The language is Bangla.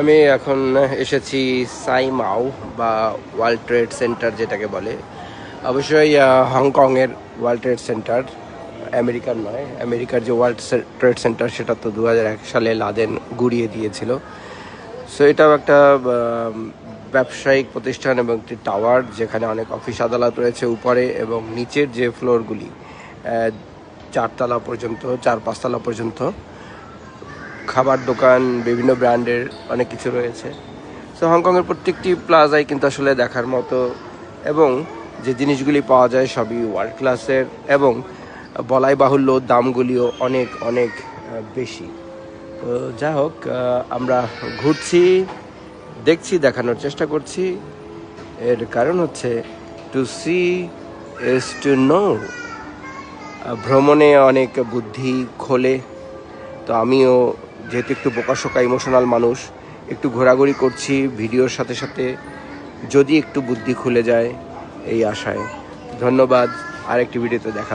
আমি এখন এসেছি সাইমাও বা ওয়ার্ল্ড ট্রেড সেন্টার যেটাকে বলে। অবশ্যই হংকংয়ের ওয়ার্ল্ড ট্রেড সেন্টার, আমেরিকার নয়, আমেরিকার যে ওয়ার্ল্ড ট্রেড সেন্টার সেটা তো দু হাজার এক সালে লাদেন গুড়িয়ে দিয়েছিল। সো এটাও একটা ব্যবসায়িক প্রতিষ্ঠান এবং একটি টাওয়ার যেখানে অনেক অফিস আদালত রয়েছে উপরে এবং নিচের যে ফ্লোরগুলি চারতলা পর্যন্ত, চার পাঁচতলা পর্যন্ত। খাবার দোকান, বিভিন্ন ব্র্যান্ডের অনেক কিছু রয়েছে। সো হংকংয়ের প্রত্যেকটি প্লাজাই কিন্তু আসলে দেখার মতো এবং যে জিনিসগুলি পাওয়া যায় সবই ওয়ার্ল্ড ক্লাসের এবং বলাই বাহুল্য দামগুলিও অনেক অনেক বেশি। তো যা হোক আমরা ঘুরছি, দেখছি, দেখানোর চেষ্টা করছি। এর কারণ হচ্ছে to see is to know ভ্রমণে অনেক বুদ্ধি খোলে। তো আমিও যেহেতু একটু বোকাশোকা ইমোশনাল মানুষ, একটু ঘোরাঘুরি করছি ভিডিওর সাথে সাথে, যদি একটু বুদ্ধি খুলে যায় এই আশায় ধন্যবাদ, আরেকটি ভিডিওতে দেখা।